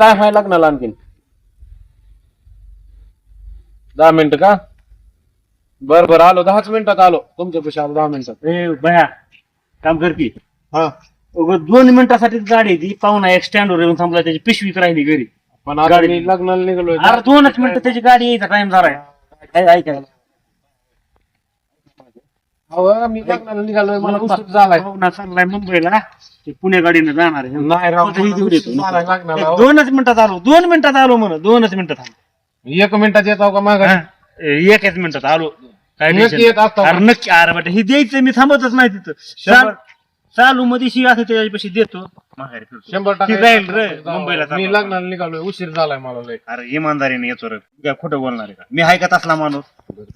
Time आहे लग्नाला आणखीन? दहा मिनिटं का? बर बर आलो. दहाच मिनिटात आलो. तुमच्या पैसे आलो दहा मिनिटात. ए बया काम कर की. हा. उगाच दोन मिनिटासाठीच गाडी आहे ती पाहुणा एक स्टँडवर येऊन थांबला त्याची पिशवीच राहिली घरी. पण आता गाडी- मी लग्नाला निघालोय. अरे दोनच मिनिटं त्याची गाडी यायचा टाइम झालाय. काय ऐकायला अहो, मी लग्नाला निघालोय मला उशीर झालाय पाहुणा चाललाय मुंबईला ते पुणे गाडीनं जाणार आहे नाही राव स्वतः इथे मला येतो. उशीर झालाय लग्नाला. दोनच मिनिटात आलो दोन मिनिटात आलो म्हण दोनच मिनिटात आलो एक मिनिटात येतो का माग हा, एकच मिनिटात आलो काय नक्की tension येत नाही. असतो? अरे नक्की अरे बेटा हे द्यायचं मी थांबतच नाही तिथं शंभर- चाल- चालू मध्ये शी असं त्याच्यापाशी देतो. माघारी फिरतो. शंभर ती टक्के जाईल रे मुंबईला मी. लग्नाला निघालोय उशीर झालाय मला लय. अरे इमानदारीने येतो रे. काय खोटं बोलणार आहे का? मी हाय का तसला माणूस?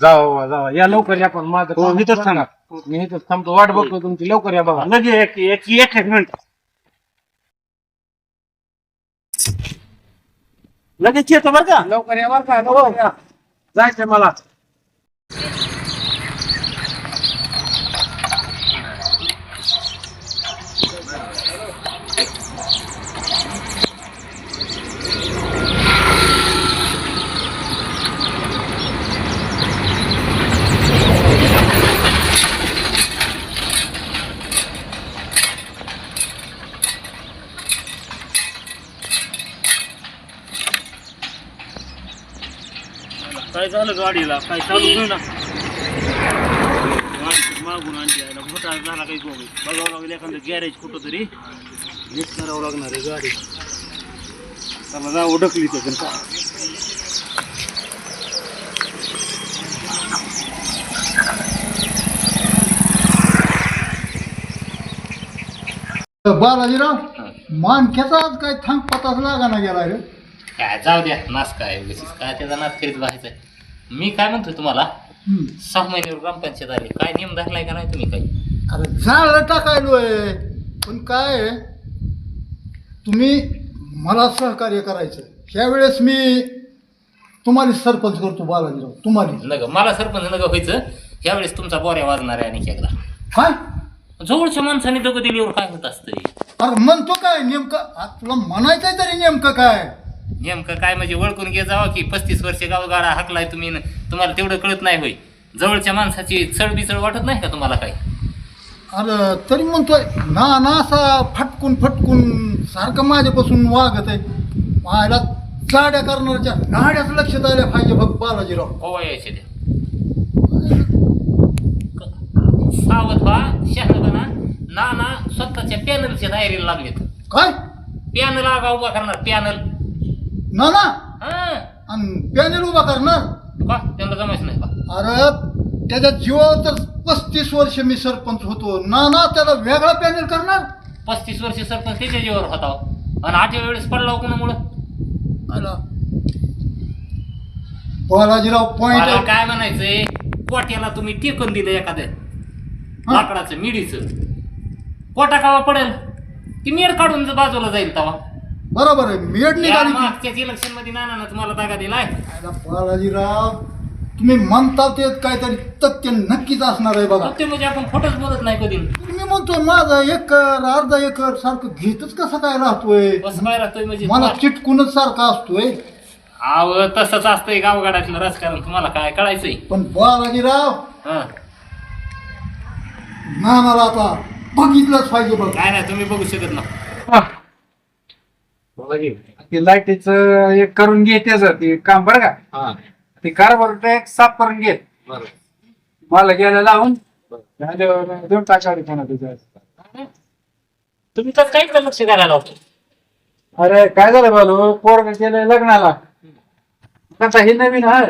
जावा जावा या लवकर या पण माझं हो, काम इथंच बघा. थांबा. मी इथंच थांबतो. वाट बघतो तुमची. लवकर या बघा. लगे एक एक एक एक मिनिट. लगेच येतो बरं का? लवकर या बरं का? लवकर या. जायचंय मला. काय झालं गाडीला? काय चालू घेऊ ना गाडी मागून आणली आहे. मोठा झाला काही गोबी बघावं लागेल एखादं गॅरेज कुठं तरी नीट करावं लागणार आहे गाडी. चला जाऊ ढकली तर का बालाजीराव मानख्याचा आज काय थांब पताच लागा ना गेला रे? काय जाऊ द्या नाच काय उगाचच. काय त्याचा नाच करीत राहायचं मी काय म्हणतो तुम्हाला. सहा महिन्यावर ग्रामपंचायत आली काय नियम धरलाय का नाही तुम्ही काही? अरे झाड टाकायलोय पण काय आहे, तुम्ही मला सहकार्य करायचं ह्यावेळेस मी तुम्हाला सरपंच करतो बालाजीराव. तुम्हाला. नग मला सरपंच नग व्हायचं. यावेळेस तुमचा बोऱ्या वाजणार आहे आणखी एकदा. काय? जवळच्या माणसाने दगड दिल्यावर काय होत असतंय? अरे म्हणतो काय नेमकं आ, तुला म्हणायचंय तरी नेमकं काय? नेमकं काय म्हणजे ओळखून घे जावं की पस्तीस वर्ष गावगाडा हाकलाय तुम्ही तुम्हाला तेवढं कळत नाही होय. जवळच्या माणसाची चढ बिचड वाटत नाही का तुम्हाला काय अरे तरी म्हणतोय ना ना असा फटकून फटकून सारखं माझ्यापासून वागत आहे. माझ्याला चाड्या करणाऱ्याच्या नाड्याच लक्ष द्यायला पाहिजे बघ बालाजीराव. कोवा यायचे द्या सावध शहाणपणा. ना ना स्वतःच्या पॅनलच्या तयारीला लागलेत. काय? पॅनल आगा उभा करणार पॅनल. ना ना. हा. आणि पॅनेल उभा करणार. का त्यांना जमायचं नाही का अरे त्याच्या जीवावर तर पस्तीस वर्ष मी सरपंच होतो. ना ना त्याला वेगळा पॅनेल करणार? पस्तीस वर्ष सरपंच त्याच्या जीवावर होता. हो. आणि आठव्या वेळेस पडला हो कोणामुळं? अरे. बालाजीराव मला पॉइंट काय म्हणायचंय? पोट्याला तुम्ही टेकून दिलं एखादं. हा. लाकडाचं मिडीचं. पोटा कावा पडेल. ती मेड काढून ज- बाजूला जाईल तवा. बरोबर आहे. मेड निघाली की. मागच्याच इलेक्शनमध्ये नाना तुम्हाला दिलाय. बालाजीराव तुम्ही म्हणता ते काहीतरी तथ्य नक्कीच असणार आहे बघा. ते म्हणजे आपण खोटच बोलत नाही कधी. मी म्हणतो माझा एकर अर्धा एकर सारखं घेतच कसं काय राहतोय? कसं काय राहतोय म्हणजे मला चिटकूनच सारखा असतोय. आव तसंच असतंय गावगाडातलं राजकारण. तुम्हाला काय कळायचंय? पण बालाजीराव हा. नानाला आता बघितलंच पाहिजे बघ. काय नाही तुम्ही बघू शकत ना ते लाईटीच एक करून घे त्याच ते काम बरं का? हा. ते कारभार टॅक्स साफ करून घे. बरं. मला गेला लावून. झाल्यावर देऊन टाकावी कोणा तुझ्या तुम्ही तर काहीच लक्ष द्यायला लावतो. अरे काय झालं बोलू? पोरग केलं लग्नाला. आता हे नवीन आहे.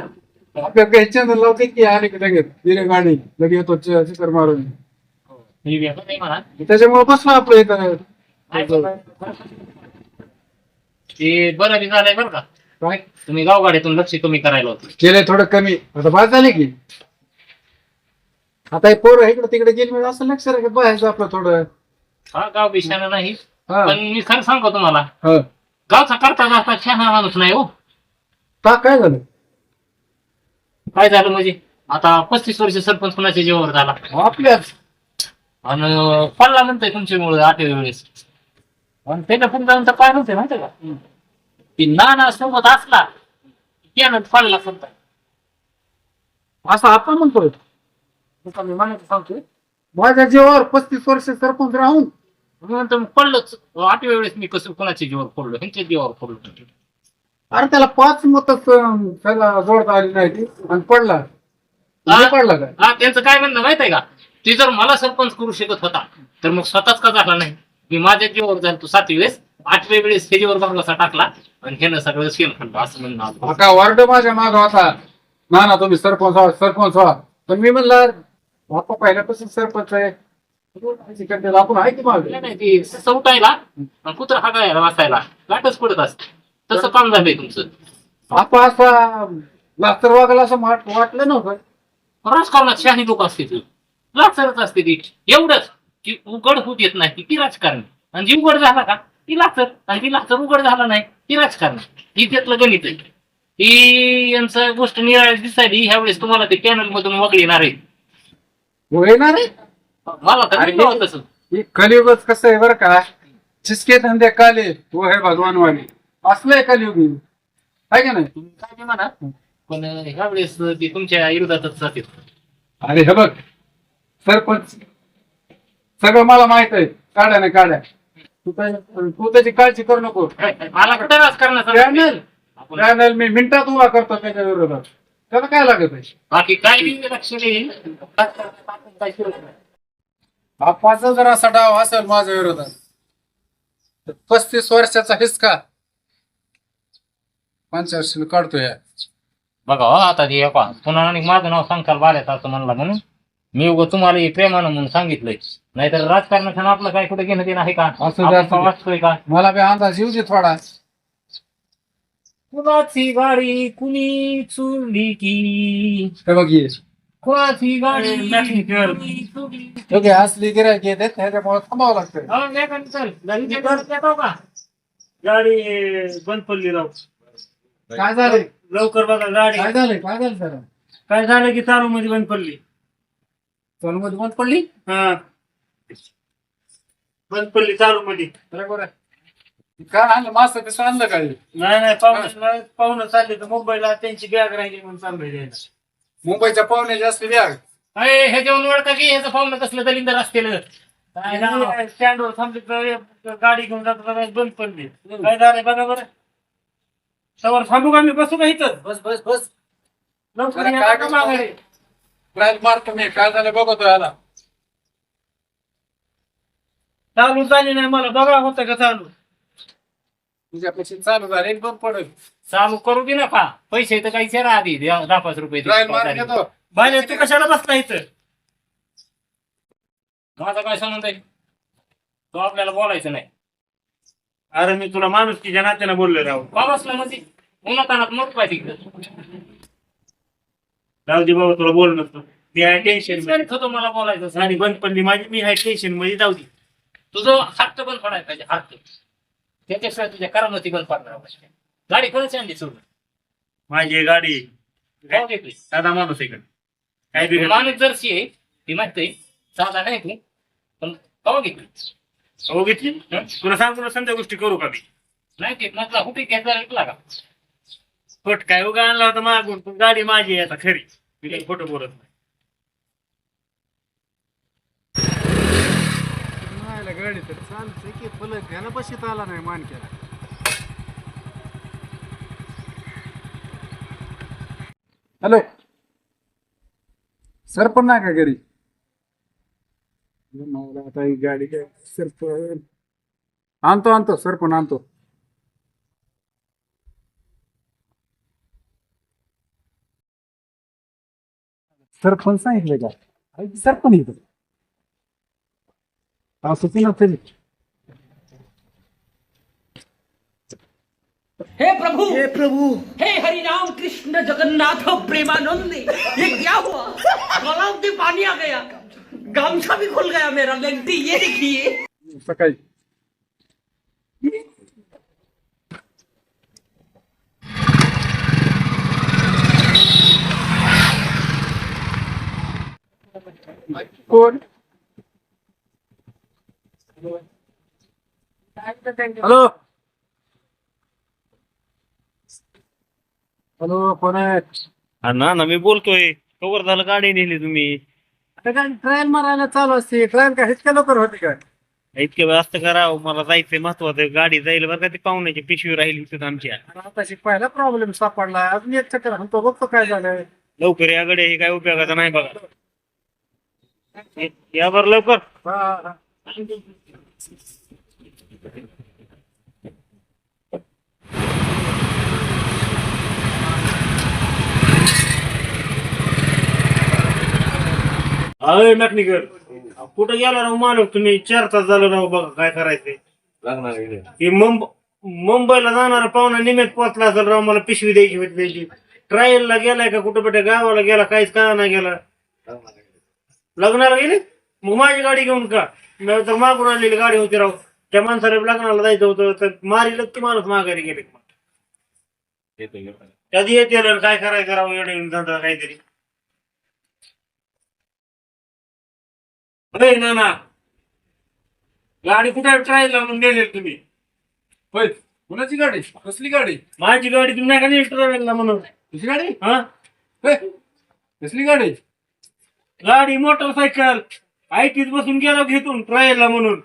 आपल्या घ्यायचे लावते की आले की लगेच. दिले गाडी. लगेच येतो च- चिकर मारून. मी वेगळं नाही म्हणा. त्याच्यामुळे बसलो आपलं इथं. ते बरं बी झालंय बरं का. काय? तुम्ही गावगाड्यातून लक्ष कमी करायला होतं. केलंय थोडं कमी. आता बाद झाले की. आता हे पोरं इकडे तिकडे गेली म्हणजे असं लक्ष राखत बघायचं आपलं थोडं. हा गाव बिशाना नाही. हा. पण मी खरं सांगतो तुम्हाला. हा. गावचा करता जाता शहाणा माणूस नाही हो. का? काय झालं? काय झालं म्हणजे? आता पस्तीस वर्ष सरपंच कुणाच्या जीवावर झाला? आपल्याच आणि पडला म्हणतोय तुमच्यामुळे आठव्या वेळेस. आणि त्याच्या तर काय नव्हते माहिती का? ती नाना सोबत असला त्यानं पडला समजा असं आपण म्हणतोय मी म्हणायचं सांगतोय माझ्या जीवावर पस्तीस वर्ष सरपंच राहून मी म्हणतो मग पडलोच. आठव्या वेळेस मी कसं कोणाच्या जीवावर पडलो? ह्यांच्या जीवावर पडलो. अरे त्याला पाच मत त्याला जोडता आली नाही ती. आणि पडला. नाही पडला काय? हा त्यांचं काय म्हणणं माहीत आहे का? ती जर मला सरपंच करू शकत होता तर मग स्वतःच का झाला नाही? मी माझ्या जीवावर झालो तो सातवी वेळेस आठव्या वेळेस ह्याच्यावर बांगलासा टाकला आणि ह्यानं सगळं शेण खाल्लं असं म्हणणं आलं. का वार्ड माझ्या माग होता. ना ना तुम्ही सरपंच व्हा सरपंच व्हा. पण मी म्हणलं बाप्पा पहिल्यापासून सरपंच आहे. करते आपण आहे की मागे? नाही, नाही ती सवटायला आणि कुत्र हागायला वाचायला गाठच पडत असते. तसं काम झालंय तुमचं. बाप्पा असा लास्तर असं वाट- वाटलं नव्हतं. राजकारणात शहाणी लोक असते ती लाचरच असते ती. एवढंच. की उघड होत येत नाही ती राजकारण. आणि जी उघड झाला का ती लाचर. आणि ती लाचर उघड झाला नाही ती राजकारण. ही त्यातलं गणित आहे. ही यांचं गोष्ट निराळी दिसायली ह्या वेळेस तुम्हाला ते पॅनल मधून वगळणार आहे. येणार आहे? मला तर तसं. कलियुगच कसं आहे बरं का? जिसके धंदे काले तो है भगवान वाले असलंय कलियुगी आहे का नाही? तुम्ही काय बी म्हणा. पण ह्या वेळेस ती तुमच्या विरोधातच जाते अरे हे बघ. सरपंच सगळं मला माहीत आहे. काड्या नाही काड्या तू काय तू त्याची काळजी करू नको. मला कुठं पॅनल मी मिनिटात उभा करतो त्याच्या विरोधात. त्याला काय लागत आहे? बाकी काय बी लक्ष देईल काय सुरू नाही. बाप्पाचा जर असा डाव असेल माझ्या विरोधात तर पस्तीस वर्षाचा हिसका पंचवर्षीला काढतोय. बघा हो, आता ते पुन्हा आणि माझं नाव सांगताल बाल्यात असं म्हणला म्हणून. मी उगं तुम्हाला हे प्रेमानं म्हणून सांगितलंय. नाहीतर राजकारणाचं आपलं काय कुठे घेणं देणं आहे का? असू दे, आपण असू दे. वाचतोय का? मला बी अंदाज येऊ दे थोडा. कुणाची गाडी कुणी चुरली की? हे बघ ये. कुणाची गाडी. कुणी चुरली असली गिरायक येते त्याच्यामुळे थांबावं लागतं हो. घरी येतो का? गाडी बंद पडली राव. काय झालंय? लवकर बघा गाडी. काय झालंय? काय झालं सर काय झालं की चालू मध्ये बंद पडली? मध्ये बंद पडली? हा. बंद पडली चालू मध्ये. बरोबर आहे. काय आणलं मास्तर कसं आणलं काय नाही नाही पाहुणे पाहुणं चालले तर मुंबईला त्यांची बॅग राहिली म्हणून चाललोय द्यायला. मुंबईच्या पाहुणे जास्त बॅग अय, हे जेवण ओळखा की ह्याचं पाहुणं कसलं दलिंदर असतील? स्टँडवर थांबली तर गाडी घेऊन जातात बंद पडली. काय झालंय बघा बरं. सवर थांबू का मी? बसू का इथं? बस बस बस. लवकर? माघारी? ट्रायल मारतो मी काय झालं बघतो याला. चालू झाली नाही मला बघा होतं का चालू? तुझ्यापाशी चालू झाले एक दोन पडेल चालू करू दे नका पैसे तर काही चेरा आधी द्या दहा पाच रुपये दे. बाय तू कशाला बसला इथं? माझा काय संबंध आहे? तो आपल्याला बोलायचं नाही. अरे मी तुला माणूस की नात्यानं बोललो राव. बाबासला म्हणजे? उन्हातानात मत पाहिजे राहू दे बाबा तुला बोल नसतो मी आहे टेन्शन होतं मला बोलायचं आणि बंद पडली माझी मी आहे टेन्शनमध्ये. जाऊ दे. तुझं हट्ट बंद पडायला पाहिजे हट्ट त्याच्याशिवाय तुझ्या करामती बंद पडणार गाडी कोणाची आणली सोडून? माझी गाडी. घेतली साधा माणूस आहे काय बिघड माणूस जर्सी आहे. ती माहिती साधा नाही तू पण कवा घेतली? हो घेतली? तुला सांग तुला समजा गोष्टी करू का मी? नाही ते हुटी घ्यायचा विकला का? फोट काय उगा आणला होता मागून पण गाडी माझी आहे आता खरी. मी काही खोटं बोलत नाही. गाडी तर चालते की फलक घ्यायला बशीत आला नाही मानक्याला हॅलो. सर पण नाही का घरी? मला आता ही गाडी काय सरपण. आणतो आणतो सर पण आणतो. सरपंच सांगितलं का अरे सरपंच येतो असं ती नसेल हे प्रभु! हे प्रभु! हे हरि राम कृष्ण जगन्नाथ प्रेमानंद ये क्या हुआ? गलाव में पानी आ गया। गामछा भी खुल गया मेरा लेंटी ये देखिए। सकाळी कोण हॅलो? हॅलो कोण आहे हा, ना ना मी बोलतोय. कवर झालं गाडी नेली तुम्ही. काय ट्रायल मारायला चालू असते. ट्रायल काय इतक्या लवकर होते काय? इतके वेळ असतं करावं मला जायचंय महत्वाचं गाडी जाईल बरं का ती पाहुण्याची पिशवी राहिली होती आमच्या. आता पहिला प्रॉब्लेम सापडला. अजून एक चक्कर म्हणतो बघतो काय झालंय. लवकर या हे काय उपयोगाचं नाही बघा. या बरं लवकर. हा, हा. अय मॅकनिकर कुठं गेला राव मालक? तुम्ही चार तास झालं राव बघा काय करायचंय. की मुंब मुंबईला जाणारा पाहुणा निमेत पोचला असेल राव मला पिशवी द्यायची होती त्याची ट्रायलला गेलाय का कुठं कुठे गावाला गेला काहीच का नाही गेला लग्नाला गेले? मग माझी गाडी घेऊन का? मी तर मागून आणलेली गाडी होती राव. त्या माणसाला लग्नाला जायचं होतं तर मारीलच ती माणूस माघारी गेले कधी येते काय करायचं राव? येणे धंदा काहीतरी. अरे ना ना गाडी कुठे ट्रायल लावून नेली तुम्ही. होय कुणाची गाडी? कसली गाडी? माझी गाडी तुम्ही नाही का नेली ट्रॅव्हलला म्हणून? तुझी गाडी? हा? होय कसली गाडी? गाडी मोटरसायकल. आयटीत बसून गेलो घेतून ट्रायलला म्हणून.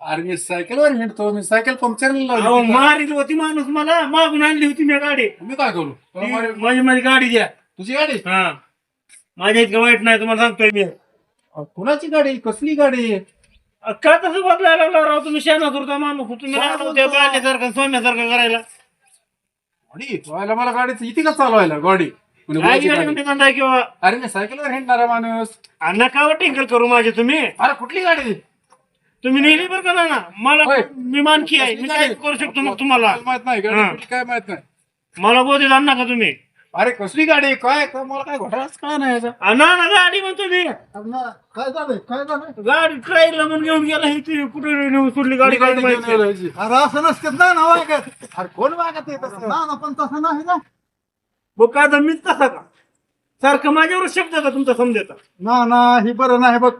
अरे मी सायकलवर हिंडतो मी सायकल पंक्चर अहो, मारील होती माणूस मला मागून आणली होती मी गाडी. मी काय करू? ती माझी माझी गाडी द्या. तुझी गाडी? हा. माझ्या इतकं वाईट नाही तुम्हाला सांगतोय मी. अ, कुणाची गाडी? कसली गाडी? अ, का तसं बदलायला लागला राव? तुम्ही शेणा करता माणूस तुम्ही बाल्यासारखं सोन्यासारखं करायला. गाडी व्हायला मला गाडीचं इथे का चालवायला? गाडी? म्हणे काय कुणाची गाडी? म्हणते किंवा अरे मी सायकलवर हिंडणारा माणूस नका टिंकल करू माझे तुम्ही अरे कुठली गाडी तुम्ही नेली बरं का ना मला होय. मी मानकी आहे मी काय करू शकतो मग तुम्हाला माहीत नाही गाडी हा. कुठली काय माहीत नाही मला बोधे जाण नका तुम्ही अरे कसली गाडी काय काय मला काय घोटाळाच कळा नाही याचा आ, ना गाडी म्हणतो मी अरे काय झालंय काय झालंय गाडी ट्रायलला म्हणून घेऊन गेला ही ती कुठे नेऊन सोडली गाडी काय माहिती. अरे असं नसतं ना ना वागत अरे कोण वागत आहे तसं ना ना पण तसं नाही ना काय तर मीच तसा का? सारखं माझ्यावर शब्द का तुमचा समजायचा ना ना ही बरं नाही बघ.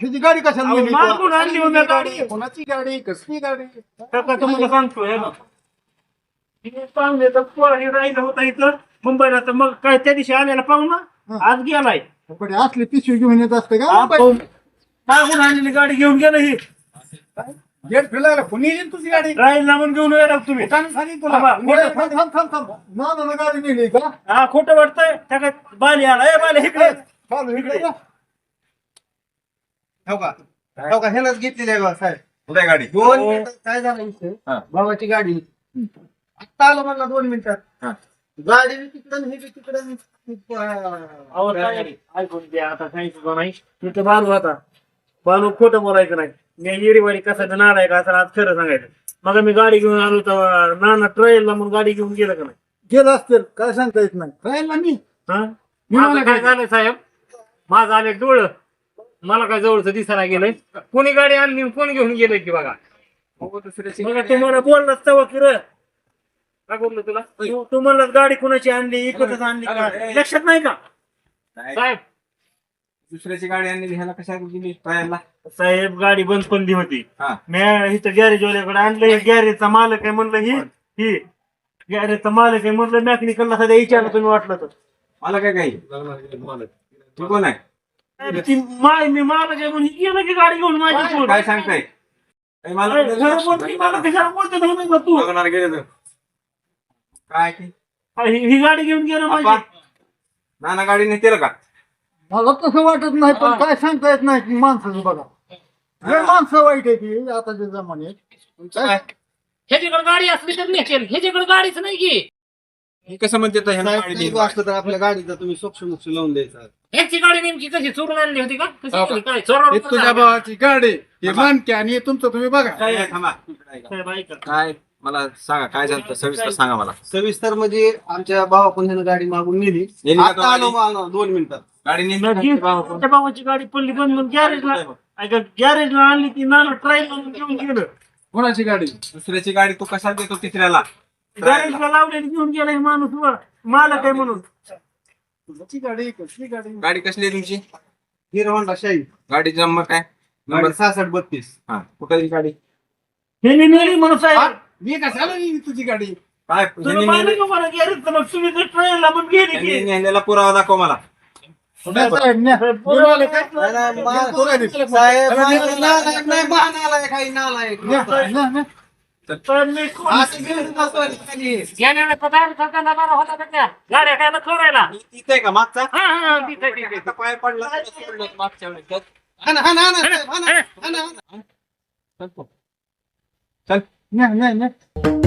ह्याची गाडी कशाला अहो, नेली मागून आणली हो मी गाडी? कोणाची गाडी? कसली गाडी? काका तुम्हाला सांगतो हे बघ. हे पाहुणे तर राहिलं होता इथं मुंबईला तर मग काय त्या दिवशी आलेला पाहुणा? आज गेलाय. पण असली पिशवी घेऊन येत असते का? आपण मागून आणलेली गाडी घेऊन गेलं ही. गेट फिरायला कोणी येईल तुझी गाडी? राहिला म्हणून घेऊन येणार तुम्ही. सांगितलं तुला. आबा, ए, थांब थांब थांब थांब. ना ना ना गाडी नेली का? हा खोटं वाटतंय. त्या काय बाली आला. ए बाली इकडे. चालू इकडे ये. हो का? हो का? ह्यालाच घेतलेली आहे बा साहेब. कुठे गाडी? दोन मिनिटात काय झालं विषय भावाची गाडी. आत्ता आलो म्हणला दोन मिनिटात गाडी बी तिकडं आणि हे बी तिकडं अहो, काय? ऐकून घ्या आता सांगितलं नाही. मी तर बालू आता. बालू खोटं बोलायचं नाही. येरीवाडी कसा नालाय का असं आज खरं सांगायचं. मग मी गाडी घेऊन आलो तर नाना ट्रेलला म्हणून गाडी घेऊन गेलं का नाही? गेलं असतील काय सांगता येत नाही. राहील मी? हा? माझं काय झालं साहेब? माझं आले डोळ. मला काय जवळचं दिसायला गेलंय. कोणी गाडी आणली आणि कोणी घेऊन गेलंय की बघा? मग तुम्हाला बोललाच तवा की रे. काय बोललो तुला? तू- तू म्हणलास गाडी कोणाची आणली इकडच आणली का? लक्षात नाही का? साहेब. दुसऱ्याची गाडी आणली ह्याला कशा दिली ट्रायलला? साहेब गाडी बंद पडली होती. हा. मी इथं गॅरेज वाल्याकडे आणलं हे गॅरेजचा मालक आहे म्हणलं ही ही गॅरेजचा मालक आहे म्हणलं मॅकनिकलला सध्या विचारलं तुम्ही वाटलं तर. मला काय काही? तू कोण आहे? ती माय मी मालक आहे म्हणून ही गेलं की गाडी घेऊन माझी काय- सांगताय? काय मला बोलतो मग तू. बघणार गेले तर. काय ते? ही ही गाडी घेऊन गेलं माझी. नाना गाडी नेते का? मला तसं वाटत नाही पण काय सांगता येत नाही माणसाचं बघा. हे माणसं वाईट आहे ती आताच्या जमान्यात तुमचं काय ह्याच्याकडे गाडी असली तर नेसेल ह्याच्याकडे गाडीच नाही की. हे कसं म्हणते तर ह्यानं गाडी साहेब, असतं तर आपल्या गाडीचा तुम्ही सोक्ष मोक्ष लावून द्यायचा. ह्याची गाडी नेमकी कशी चोरून आणली होती का? कशी हो. केली? काय हे चोरावर तुझ्या भावाची गाडी हे मानके आणि हे तुमचं तुम्ही बघा. काय? थांबा. साहेब ऐका. काय? मला सांगा काय झालं? सविस्तर सांगा मला. सविस्तर म्हणजे आमच्या ह्यानं गाडी मागून नेली. नेली का तो आता आलो गाडी? मग दोन मिनिटात. गाडी नेली मग त्या भावाची गाडी पडली बंद म्हणून गॅरेजला ऐका गॅरेजला आणली ती नाना ट्रायल म्हणून घेऊन गेलं. कोणाची गाडी? दुसऱ्याची गाडी तू कशाला देतो तिसऱ्याला? गॅरेजला लावलेली घेऊन गेला हे माणूस वर. मालक आहे म्हणून. तुझी गाडी कसली गाडी गाडी कसली आहे तुमची? हिरो होंडा शाही. गाडीचा नंबर काय? नंबर? गाडी सहासष्ट बत्तीस. हा कुठे गाडी? हे नेली म्हणून साहेब. मी कशाला नेली तुझी गाडी? काय माहिती का मला? गॅरेज मग तुम्ही तर ट्रेनला पण गेले की. नेलेला पुरावा दाखव मला. साहेब? नाही, नालायक आहे नालायक. तर मी कोण- असं गेलं बसवायला खाली. याने पदार्थ करताना बरा होता का त्या? गाड्या काय करायला तिथे आहे का मागचा? हा हा तिथे तिथे आता पाय पडला. तर सोडलं मागच्या वेळेस हा ना, हा ना, हा ना, साहेब, हा ना, हा ना, हा ना. 那那那。